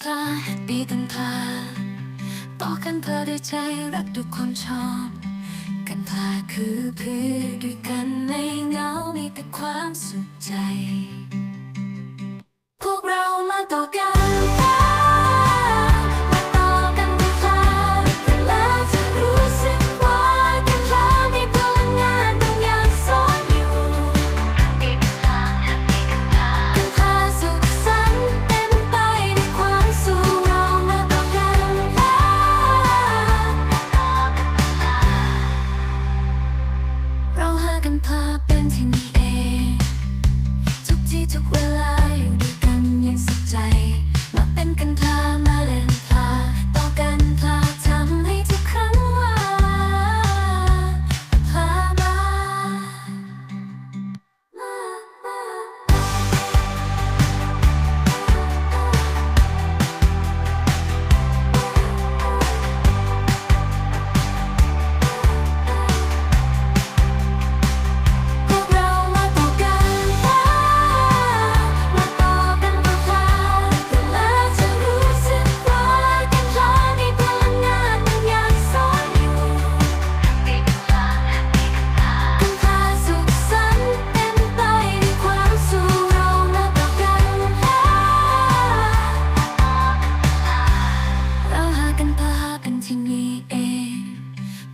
พลาแฮปปี้กันพลาต่อกันเพอด้วยใจรักทุกคนชอบ กันพลาคือเพื่อด้วยกันในเงามีแต่ความสุขใจ พวกเรามาต่อกัน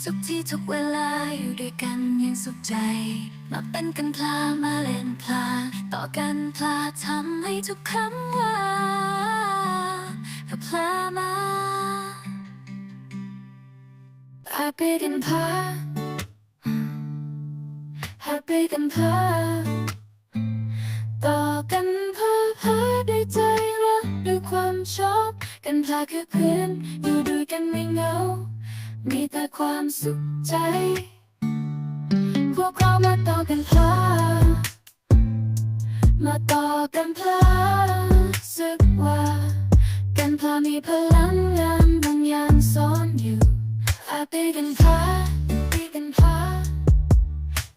ทุกที่ทุกเวลาอยู่ด้วยกันย่างสุขใจ มาเป็นกันพลามาเล่นพลา ต่อกันพลาทำให้ทุกคำว่าพลามาพาไปกันพาพาไปกันพาต่อกันพาพาด้วยใจรักด้วยความชอบ กันพลาคือเพื่อนอยู่ด้วยกันไม่เหงา มีแต่ความสุขใจ พวกเรามาต่อกันพลามาต่อกันพลาสึกว่า กันพลามีพลังงานบางอย่างซ่อนอยู่อาไปกันพลาไปกันพลา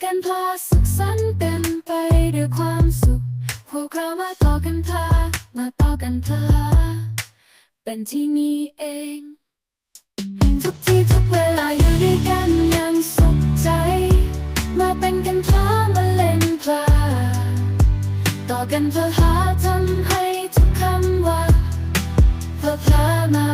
กันพลาสุขสันต์เต็มไปด้วยความสุข พวกเรามาต่อกันพลามาต่อกันพลาเป็นที่นี่เอง ทุกที่ทุกเวลาอยู่ด้วยกันอย่างสุขใจ มาเป็นกันพลามาเล่นพลา ต่อกันเพื่อหาทำให้ทุกคำว่าเพื่อพลามา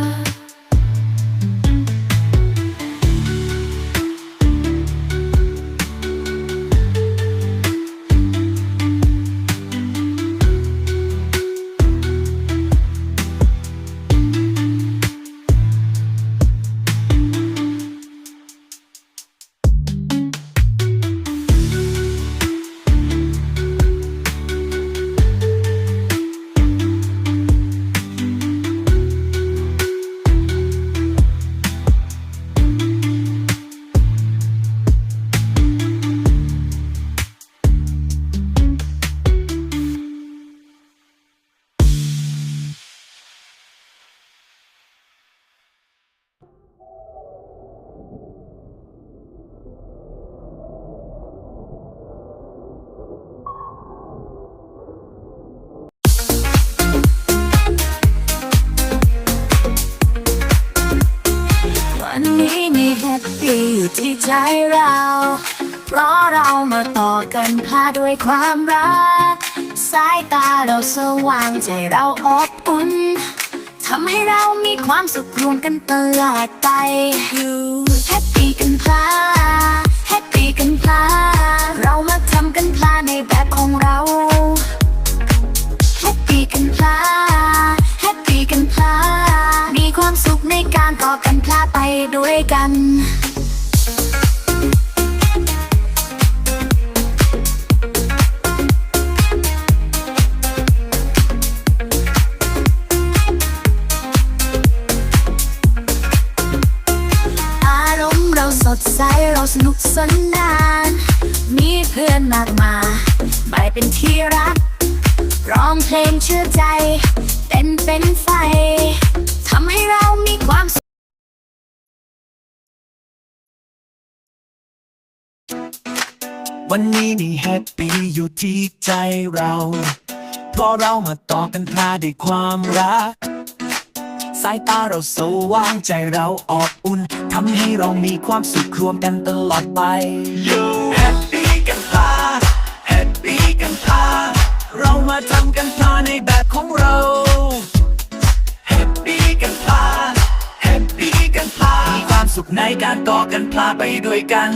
ใจเรา เพราะเรามาต่อกันพาด้วยความรัก สายตาเราสว่างใจเราอบอุ่นทำให้เรามีความสุขรวมกันตลอดไปอยู่แฮปปี้กันพลาแฮปปี้กันพลาเรามาทำกันพลาในแบบของเราแฮปปี้กันพลาแฮปปี้กันพลามีความสุขในการต่อกันพลาไปด้วยกัน็นไฟทำให้เรามีความสุขวันนี้นี่แฮปปี้อยู่ที่ใจเราเพราะเรามาต่อกันพลาด้วยความรัก สายตาเราสว่างใจเราอบอุ่นทำให้เรามีความสุขรวมกันตลอดไป ด้วยกัน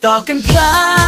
talking and.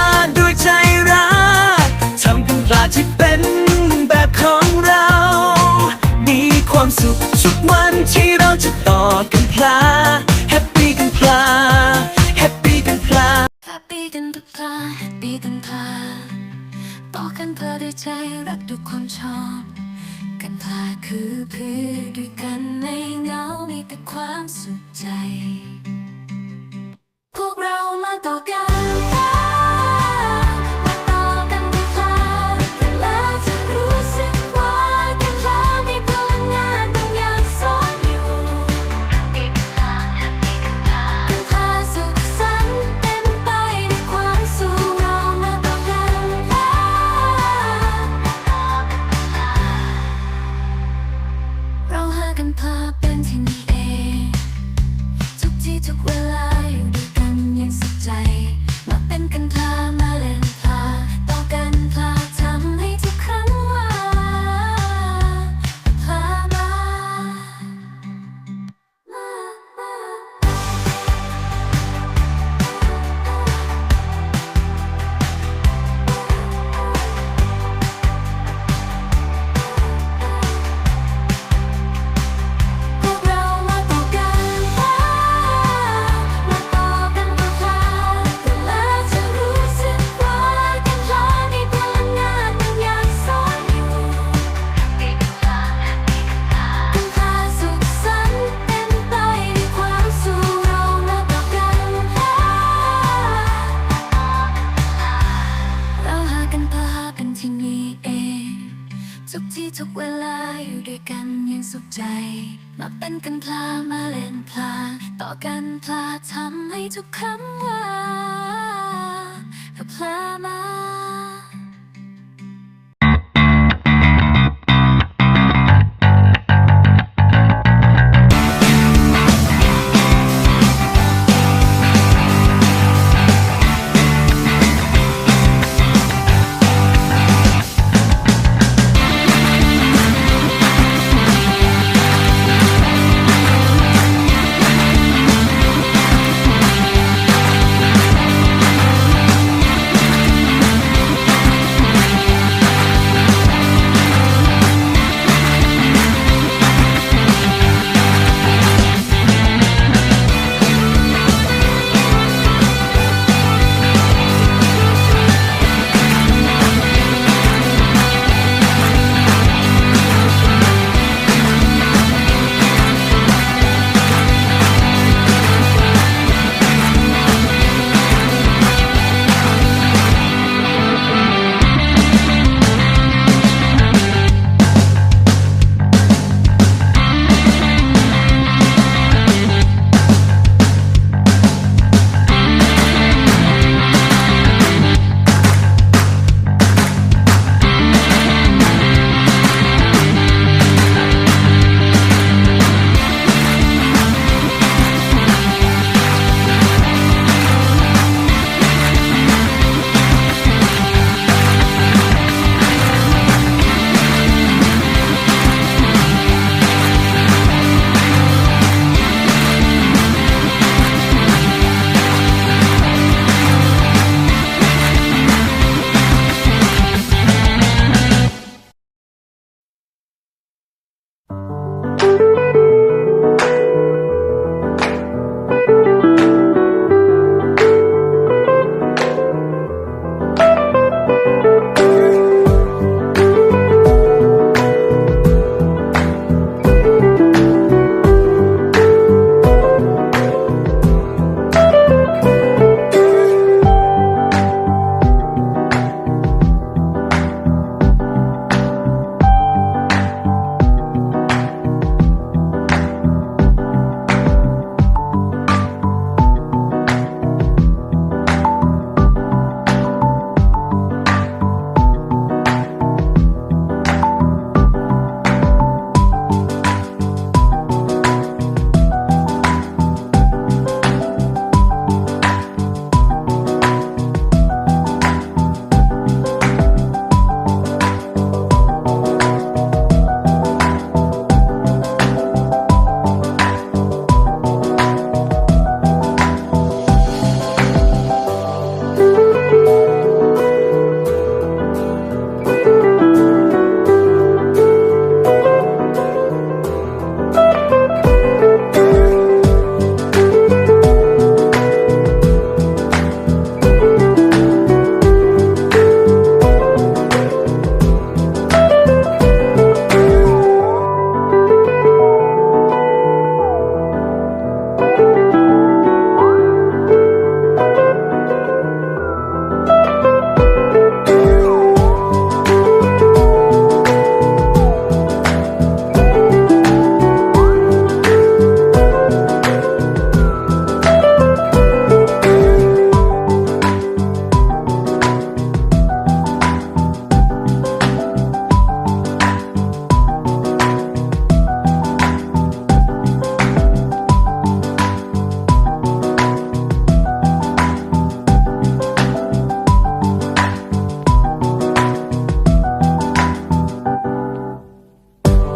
ทุกเวลาอยู่ด้วยกันยังสุขใจ มาเป็นกันพลามาเล่นพลา ต่อกันพลาทำให้ทุกคำว่าพลามา